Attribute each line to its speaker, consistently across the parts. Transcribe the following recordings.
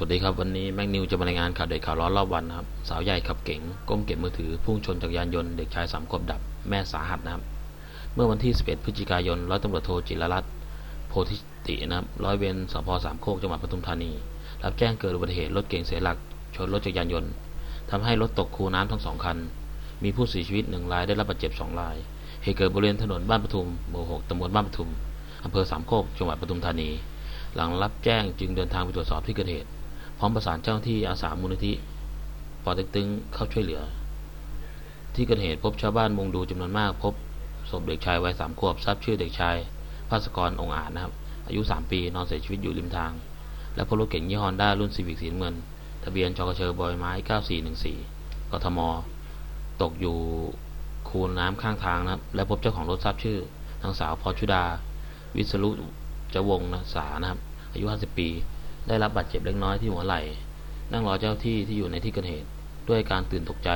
Speaker 1: สวัสดีครับ วันนี้แม็กนิวจะมารายงานข่าวเด็กข่าวร้อนรอบวันนะครับ สาวใหญ่ขับเก๋งก้มเก็บมือถือพุ่งชนจักรยานยนต์เด็กชายสามขวบดับแม่สาหัสนะครับ เมื่อวันที่ 11 พฤศจิกายนร้อยตำรวจโทจิรรัตน์โพธิตินะครับร้อยเวรสพสามโคกจังหวัดปทุมธานี รับแจ้งเกิดอุบัติเหตุรถเก๋งเสียหลัก ชนรถจักรยานยนต์ทำให้รถตกคูน้ำทั้งสองคัน มีผู้เสียชีวิตหนึ่งรายได้รับบาดเจ็บสองรายเหตุเกิดบริเวณถนนบ้านปทุมหมู่หกตำบลบ้านปทุมอำเภอสามโคกจังหวัดปทุมธานี หลังรับแจ้งจึงเดินทางไปตรวจสอบที่เกิดเหตุ พร้อมประสานเจ้าที่อาสามูลนิธิปอเต็กตึงเข้าช่วยเหลือ ที่เกิดเหตุพบชาวบ้านมุงดูจำนวนมากพบศพเด็กชายวัยสามขวบทราบชื่อเด็กชายภาสกรองอาจนะครับ อายุ 3 ปีนอนเสียชีวิตอยู่ริมทาง และพบรถเก๋งยี่ห้อฮอนด้ารุ่นซีวิกสีเงิน ทะเบียนชกเชอบอยไม้ 9414 กทม ตกอยู่คูน้ำข้างทางนะครับ และพบเจ้าของรถทราบชื่อนางสาวพรชุดา วิศรุจวงศ์นะสานะครับ อายุ 50 ปี ได้รับบาดเจ็บเล็กน้อยที่หัวไหล่นั่งรอเจ้าที่ที่อยู่ในที่เกิดเหตุ ด้วยการตื่นตกใจ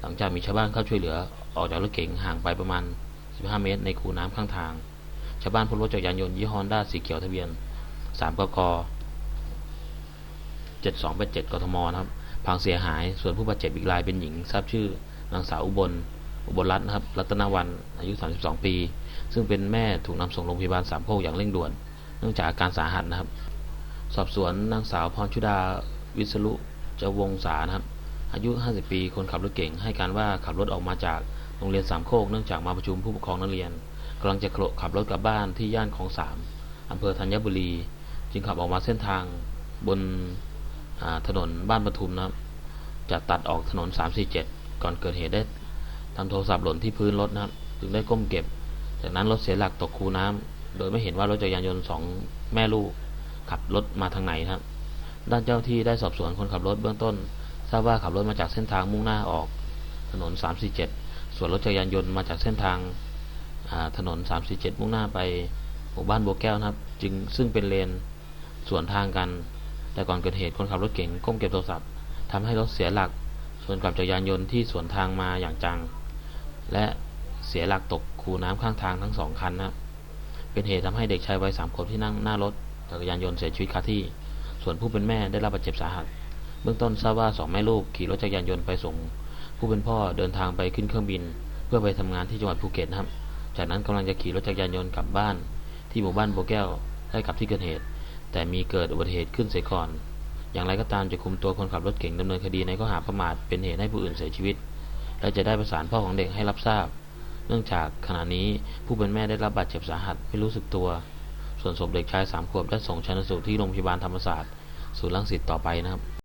Speaker 1: หลังจากมีชาวบ้านเข้าช่วยเหลือออกจากรถเก๋งห่างไปประมาณ 15 เมตร ในคูน้ำข้างทาง ชาวบ้านพบรถจักรยานยนต์ยี่ห้อด้าสีเขียวทะเบียน 3 กก 7287 กทมนะครับพังเสียหาย ส่วนผู้บาดเจ็บอีกรายเป็นหญิง ทราบชื่อนางสาวอุบล อุบลรัตน์นะครับ รัตนวัน อายุ 32 ปี ซึ่งเป็นแม่ถูกนำส่งโรงพยาบาลสามโคกอย่างเร่งด่วน เนื่องจากอาการสาหัสนะครับ สอบสวนนางสาวพรชุดาวิศรุเจาวงศานะครับ อายุ 50 ปี คนขับรถเก่ง ให้การว่าขับรถออกมาจากโรงเรียนสามโคกเนื่องจากมาประชุมผู้ปกครองนักเรียนกำลังจะขับรถกลับบ้านที่ย่านของสามอำเภอธัญบุรี จึงขับออกมาเส้นทางบนถนนบ้านปทุมนะครับ จะตัดออกถนน 347 ก่อนเกิดเหตุได้ทำโทรศัพท์หล่นที่พื้นรถนะครับ จึงได้ก้มเก็บ จากนั้นรถเสียหลักตกคูน้ำโดยไม่เห็นว่ารถจักรยานยนต์สองแม่ลูก ขับรถมาทางไหนครับด้านเจ้าที่ได้สอบสวนคนขับรถเบื้องต้น ทราบว่าขับรถมาจากเส้นทางมุ่งหน้าออก ถนน 347 ส่วนรถจักรยานยนต์มาจากเส้นทางาถนน 347 มุ่งหน้าไปหมู่บ้านบัวแก้วนะครับ จึงซึ่งเป็นเลนสวนทางกัน แต่ก่อนเกิดเหตุคนขับรถเก๋งก้มเก็บโทรศัพท์ทำให้รถเสียหลักชนกับจักรยานยนต์ที่สวนทางมาอย่างจัง และเสียหลักตกคูน้ำข้างทางทั้งสองคันนะครับเป็นเหตุทำให้เด็กชายวัยสามขวบที่นั่งหน้ารถ จักรยานยนต์เสียชีวิตคาที่ ส่วนผู้เป็นแม่ได้รับบาดเจ็บสาหัส เบื้องต้นทราบว่าสองแม่ลูกขี่รถจักรยานยนต์ไปส่ง ผู้เป็นพ่อเดินทางไปขึ้นเครื่องบิน เพื่อไปทำงานที่จังหวัดภูเก็ตนะครับ จากนั้นกำลังจะขี่รถจักรยานยนต์กลับบ้าน ที่หมู่บ้านโบแก้วใกล้กลับที่เกิดเหตุ แต่มีเกิดอุบัติเหตุขึ้นเสียก่อน อย่างไรก็ตามจะคุมตัวคนขับรถเก่งดำเนินคดีในข้อหาประมาทเป็นเหตุให้ผู้อื่นเสียชีวิต และจะได้ประสานพ่อของเด็กให้รับทราบ เนื่องจากขณะนี้ผู้เป็นแม่ได้รับบาดเจ็บสาหัสไม่รู้สึกตัว ส่วนศพเด็กชายสามขวบได้ส่งชันสูตรที่โรงพยาบาลธรรมศาสตร์ศูนย์รังสิตต่อไปนะครับ